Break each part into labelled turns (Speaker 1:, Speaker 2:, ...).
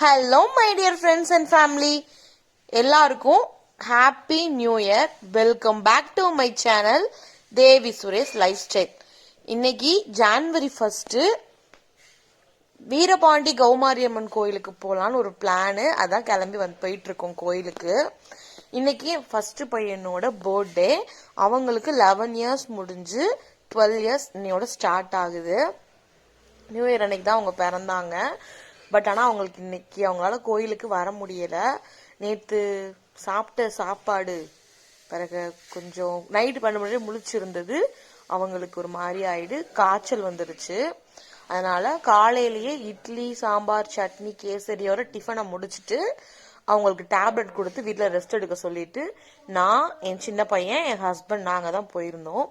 Speaker 1: Hello my dear friends and family எல்லாருக்கும் happy new year welcome back to my channel Devi Suresh lifestyle இன்னைக்கு January first Veerapandi Kaumariamman கோயிலுக்கு போகலான்னு ஒரு plan அதான் கிளம்பி வந்து போயிட்டு இருக்கோம் கோயிலுக்கு. இன்னைக்கு ஃபர்ஸ்ட் பையனோட பர்த்டே அவங்களுக்கு லெவன் இயர்ஸ் முடிஞ்சு டுவெல் இயர்ஸ் இன்னையோட ஸ்டார்ட் ஆகுது. நியூ இயர் அன்னைக்கு தான் அவங்க பிறந்தாங்க. பட் ஆனால் அவங்களுக்கு இன்னைக்கு அவங்களால கோயிலுக்கு வர முடியல. நேற்று சாப்பிட்ட சாப்பாடு பிறகு கொஞ்சம் நைட்டு பண்ண முடியாது முழிச்சிருந்தது. அவங்களுக்கு ஒரு மாதிரி ஆயிடு. காய்ச்சல் வந்துருச்சு. அதனால காலையிலேயே இட்லி சாம்பார் சட்னி கேசரியோட டிஃபனை முடிச்சிட்டு அவங்களுக்கு டேப்லெட் கொடுத்து வீட்டில் ரெஸ்ட் எடுக்க சொல்லிட்டு நான் என் சின்ன பையன் என் ஹஸ்பண்ட் நாங்கள் தான் போயிருந்தோம்.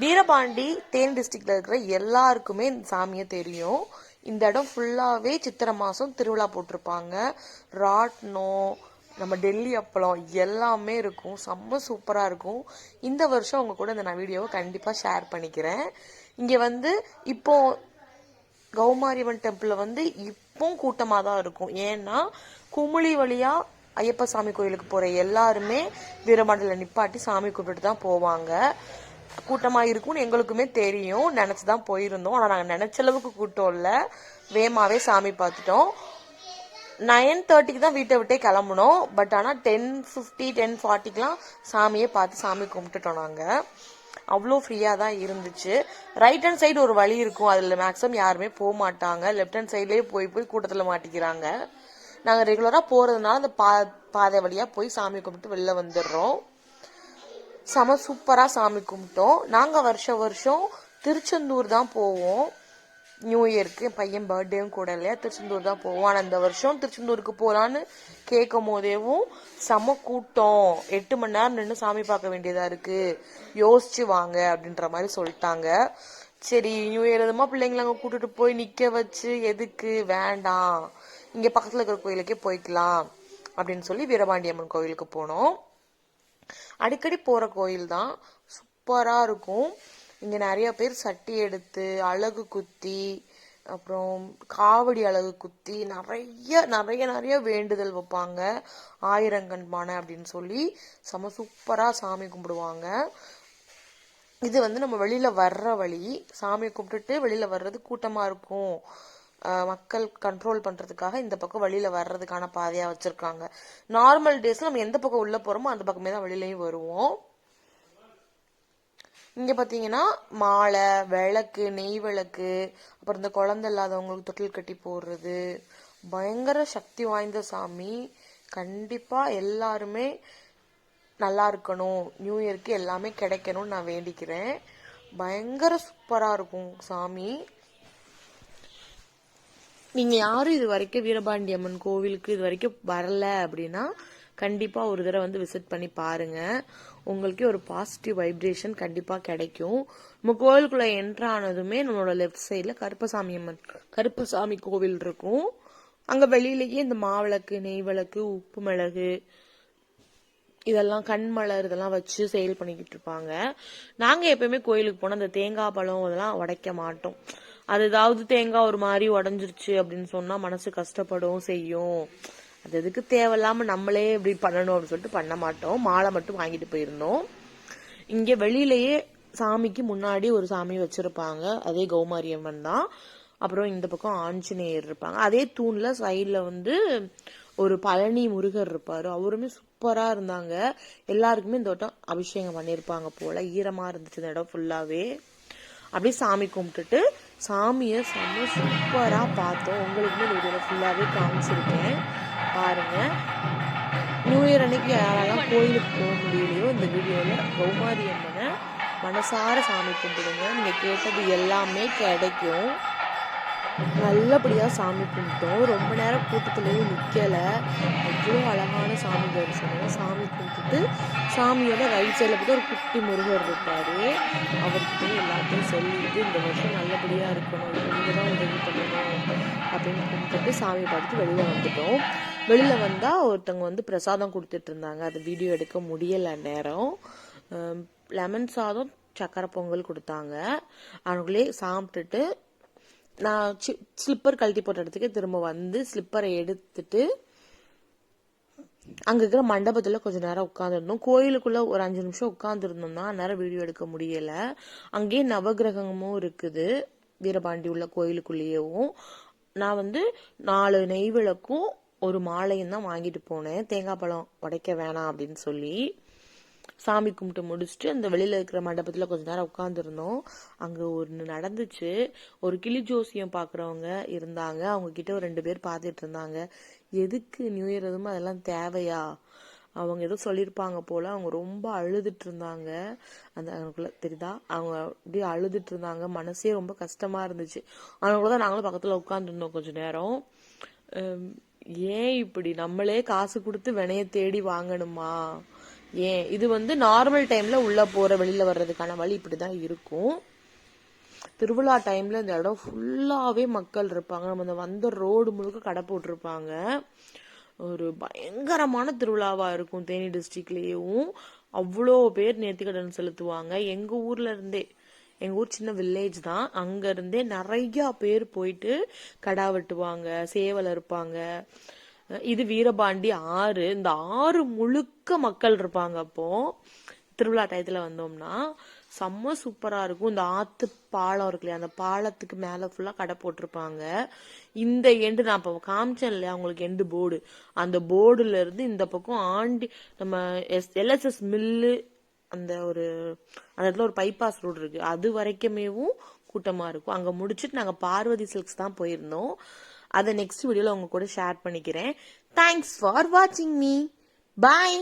Speaker 1: வீரபாண்டி தேன் டிஸ்ட்ரிக்ட்ல இருக்கிற எல்லாருக்குமே இந்த சாமியை தெரியும். இந்த இடம் ஃபுல்லாகவே சித்திரை மாதம் திருவிழா போட்டிருப்பாங்க. ராட்னம் நம்ம டெல்லி அப்பளம் எல்லாமே இருக்கும். செம்ம சூப்பராக இருக்கும். இந்த வருஷம் அவங்க கூட இந்த நான் வீடியோவை கண்டிப்பாக ஷேர் பண்ணிக்கிறேன். இங்கே வந்து இப்போ கௌமாரியம்மன் டெம்பிளில் வந்து இப்போவும் கூட்டமாக தான் இருக்கும். ஏன்னா குமுளி வழியாக ஐயப்ப சாமி கோயிலுக்கு போகிற எல்லாருமே வீரமண்டல நிப்பாட்டி சாமி கும்பிட்டு தான் போவாங்க. கூட்டமாக இருக்கும்னு எங்களுக்குமே தெரியும். நினச்சி தான் போயிருந்தோம். ஆனால் நாங்கள் நினச்ச அளவுக்கு கூட்டம் இல்லை. வேமாவே சாமி பார்த்துட்டோம். நைன் தேர்ட்டிக்கு தான் வீட்டை விட்டே கிளம்புனோம். பட் ஆனால் டென் ஃபிஃப்டி டென் ஃபார்ட்டிக்கெலாம் சாமியே பார்த்து சாமி கும்பிட்டுட்டோம் நாங்கள் அவ்வளோ ஃப்ரீயாக தான் இருந்துச்சு. ரைட் ஹேண்ட் சைடு ஒரு வழி இருக்கும். அதில் மேக்ஸிமம் யாருமே போக மாட்டாங்க லெஃப்ட் ஹேண்ட் சைட்லேயே போய் போய் கூட்டத்தில் மாட்டிக்கிறாங்க. நாங்கள் ரெகுலராக போகிறதுனால அந்த பா பாதை வழியாக போய் சாமி கும்பிட்டு வெளில வந்துடுறோம். செம சூப்பராக சாமி கும்பிட்டோம். நாங்கள் வருஷ வருஷம் திருச்செந்தூர் தான் போவோம். நியூ இயருக்கு என் பையன் பர்த்டேவும் கூட இல்லையா? திருச்செந்தூர் தான் போவோம். ஆனால் இந்த வருஷம் திருச்செந்தூருக்கு போகலான்னு கேட்கும் போதேவும் செம கூட்டம். எட்டு மணி நேரம் நின்று சாமி பார்க்க வேண்டியதாக இருக்குது யோசிச்சு வாங்க அப்படின்ற மாதிரி சொல்லிட்டாங்க. சரி நியூ இயர் எதுமா பிள்ளைங்களை அங்கே கூட்டிட்டு போய் நிற்க வச்சு எதுக்கு? வேண்டாம். இங்கே பக்கத்தில் இருக்கிற கோயிலுக்கே போய்க்கலாம் அப்படின்னு சொல்லி வீரபாண்டியம்மன் கோயிலுக்கு போனோம். அடிக்கடி போகிற கோயில் தான் சூப்பராக இருக்கும். இங்கே நிறைய பேர் சட்டி எடுத்து அழகு குத்தி அப்புறம் காவடி அழகு குத்தி நிறைய நிறைய நிறைய வேண்டுதல் வைப்பாங்க. ஆயிரங்கண் பானை அப்படின்னு சொல்லி செம சூப்பராக சாமி கும்பிடுவாங்க. இது வந்து நம்ம வெளியில் வர்ற வழி. சாமி கும்பிட்டுட்டு வெளியில் வர்றது கூட்டமாக இருக்கும். மக்கள் கண்ட்ரோல் பண்றதுக்காக இந்த பக்கம் வழியில் வர்றதுக்கான பாதையா வச்சிருக்காங்க. நார்மல் டேஸ்ல நம்ம எந்த பக்கம் உள்ள போறோமோ அந்த பக்கமே தான் வெளியிலயும் வருவோம். இங்க பாத்தீங்கன்னா மாலை விளக்கு நெய் விளக்கு அப்புறம் இந்த குழந்தை இல்லாதவங்களுக்கு தொட்டில் கட்டி போடுறது. பயங்கர சக்தி வாய்ந்த சாமி. கண்டிப்பா எல்லாருமே நல்லா இருக்கணும். நியூ இயருக்கு எல்லாமே கிடைக்கணும்னு நான் வேண்டிக்கிறேன். பயங்கர சூப்பரா இருக்கும் சாமி. நீங்க யாரும் இது வரைக்கும் வீரபாண்டி அம்மன் கோவிலுக்கு இது வரைக்கும் வரல அப்படின்னா கண்டிப்பா ஒரு தடவை வந்து விசிட் பண்ணி பாருங்க. உங்களுக்கே ஒரு பாசிட்டிவ் வைப்ரேஷன் கண்டிப்பா கிடைக்கும். நம்ம கோவிலுக்குள்ள என்ட்ரு ஆனதுமே நம்மளோட லெஃப்ட் சைட்ல கருப்பசாமி அம்மன் கருப்பசாமி கோவில் இருக்கும். அங்க வெளியிலேயே இந்த மாவிளக்கு நெய் விளக்கு உப்பு மிளகு இதெல்லாம் கண்மலர் இதெல்லாம் வச்சு சேல் பண்ணிக்கிட்டு இருப்பாங்க. நாங்க எப்பயுமே கோயிலுக்கு போனால் அந்த தேங்காய் பழம் இதெல்லாம் உடைக்க மாட்டோம். அது ஏதாவது தேங்காய் ஒரு மாதிரி உடஞ்சிருச்சு அப்படின்னு சொன்னா மனசு கஷ்டப்படும் செய்யும். அது எதுக்கு தேவையில்லாம நம்மளே இப்படி பண்ணணும் அப்படின்னு சொல்லிட்டு பண்ண மாட்டோம். மாலை மட்டும் வாங்கிட்டு போயிருந்தோம். இங்க வெளியிலேயே சாமிக்கு முன்னாடி ஒரு சாமி வச்சிருப்பாங்க. அதே கௌமாரியம்மன் தான். அப்புறம் இந்த பக்கம் ஆஞ்சநேயர் இருப்பாங்க. அதே தூண்ல சைட்ல வந்து ஒரு பழனி முருகர் இருப்பாரு. அவருமே சூப்பரா இருந்தாங்க. எல்லாருக்குமே இந்த வட்டம் அபிஷேகம் பண்ணியிருப்பாங்க போல. ஈரமா இருந்துச்சு இந்த இடம் ஃபுல்லாவே அப்படியே சாமி கும்பிட்டுட்டு சாமியை செம்ம சூப்பராக பார்த்தோம். உங்களுக்குமே இந்த வீடியோல ஃபுல்லாகவே காமிச்சிருக்கேன். பாருங்கள் நியூ இயர் அன்னைக்கு யாரெல்லாம் கோயிலுக்கு போக முடியலையோ இந்த வீடியோவில் கௌமாரி அம்மனை மனசார சாமி கும்பிடுங்க. நீங்கள் கேட்டது எல்லாமே கிடைக்கும். நல்லபடியாக சாமி கும்பிட்டோம். ரொம்ப நேரம் கூட்டத்துலேயும் நிற்கலை அவ்வளோ அழகான சாமி தரிசனம். சாமி கும்பிட்டுட்டு சாமியோட ரைட் சைடில் பார்த்து ஒரு குட்டி முருகர் இருப்பார். அவர்கிட்ட எல்லாத்தையும் சொல்லிட்டு இந்த வருஷம் நல்லபடியாக இருக்கணும். நீங்கள் தான் உதவி பண்ணணும் அப்படின்னு கும்பிட்டுட்டு சாமி பார்த்துட்டு வெளியில் வந்துட்டோம். வெளியில் வந்தால் ஒருத்தவங்க வந்து பிரசாதம் கொடுத்துட்டு இருந்தாங்க. அது வீடியோ எடுக்க முடியலை நேரம். லெமன் சாதம் சக்கரை பொங்கல் கொடுத்தாங்க. அவங்களே சாப்பிட்டுட்டு நான் ஸ்லிப்பர் கழட்டி போட்ட இடத்துக்கு திரும்ப வந்து ஸ்லிப்பரை எடுத்துட்டு அங்க இருக்கிற மண்டபத்துல கொஞ்ச நேரம் உட்காந்துருந்தோம் கோயிலுக்குள்ள ஒரு அஞ்சு நிமிஷம் உட்காந்துருந்தோம் தான் நேரம் வீடியோ எடுக்க முடியல. அங்கேயே நவகிரகமும் இருக்குது. வீரபாண்டி உள்ள கோயிலுக்குள்ளேயேவும் நான் வந்து நாலு நெய் விளக்கும் ஒரு மாலையும் தான் வாங்கிட்டு போனேன். தேங்காய் பழம் உடைக்க வேணாம் அப்படின்னு சொல்லி. சாமி கும்பிட்டு முடிச்சுட்டு அந்த வெளியில இருக்கிற மண்டபத்துல கொஞ்ச நேரம் உட்காந்துருந்தோம் அங்க ஒன்று நடந்துச்சு. ஒரு கிளி ஜோசியம் பாக்குறவங்க இருந்தாங்க. அவங்க கிட்ட ஒரு ரெண்டு பேர் பார்த்துட்டு இருந்தாங்க. எதுக்கு நியூ இயர் எதுவும் அதெல்லாம் தேவையா? அவங்க ஏதோ சொல்லியிருப்பாங்க போல. அவங்க ரொம்ப அழுதுட்டு இருந்தாங்க. அந்த அவங்களுக்குள்ள தெரியுதா? அவங்க அப்படியே அழுதுட்டு இருந்தாங்க. மனசே ரொம்ப கஷ்டமா இருந்துச்சு. அவங்கள தான் நாங்களும் பக்கத்துல உட்காந்துருந்தோம் கொஞ்ச நேரம். ஏன் இப்படி? நம்மளே காசு கொடுத்து வினைய தேடி வாங்கணுமா? ஏன் இது வந்து நார்மல் டைம்ல உள்ள போற வெளியில வர்றதுக்கான வழி இப்படிதான் இருக்கும். திருவிழா டைம்ல இந்த இடம் ஃபுல்லாவே மக்கள் இருப்பாங்க. நம்ம இந்த வந்த ரோடு முழுக்க கடை போட்டிருப்பாங்க. ஒரு பயங்கரமான திருவிழாவா இருக்கும் தேனி டிஸ்ட்ரிக்ட்லேயும் அவ்வளோ பேர் நேர்த்திக்கடன் செலுத்துவாங்க. எங்க ஊர்ல இருந்தே எங்க ஊர் சின்ன வில்லேஜ் தான். அங்க இருந்தே நிறைய பேர் போயிட்டு கடா வெட்டுவாங்க சேவல் இருப்பாங்க இது வீரபாண்டி ஆறு. இந்த ஆறு முழுக்க மக்கள் இருப்பாங்க அப்போ. திருவிழா டயத்துல வந்தோம்னா செம்ம சூப்பரா இருக்கும். இந்த ஆத்து பாலம் இருக்கு இல்லையா? அந்த பாலத்துக்கு மேல ஃபுல்லா கடை போட்டிருப்பாங்க. இந்த எண்டு நான் இப்போ காமிச்சேன் இல்லையா? அவங்களுக்கு எண்டு போர்டு அந்த போர்டுல இருந்து இந்த பக்கம் ஆண்டி நம்ம எஸ் எல்எஸ்எஸ் மில்லு அந்த ஒரு அந்த இடத்துல ஒரு பைபாஸ் ரோடு இருக்கு. அது வரைக்குமேவும் கூட்டமா இருக்கும். அங்க முடிச்சிட்டு நாங்க பார்வதி சில்க்ஸ் தான் போயிருந்தோம். அதை நெக்ஸ்ட் வீடியோவில் உங்கள் கூட ஷேர் பண்ணிக்கிறேன். தேங்க்ஸ் ஃபார் வாட்சிங் மீ பாய்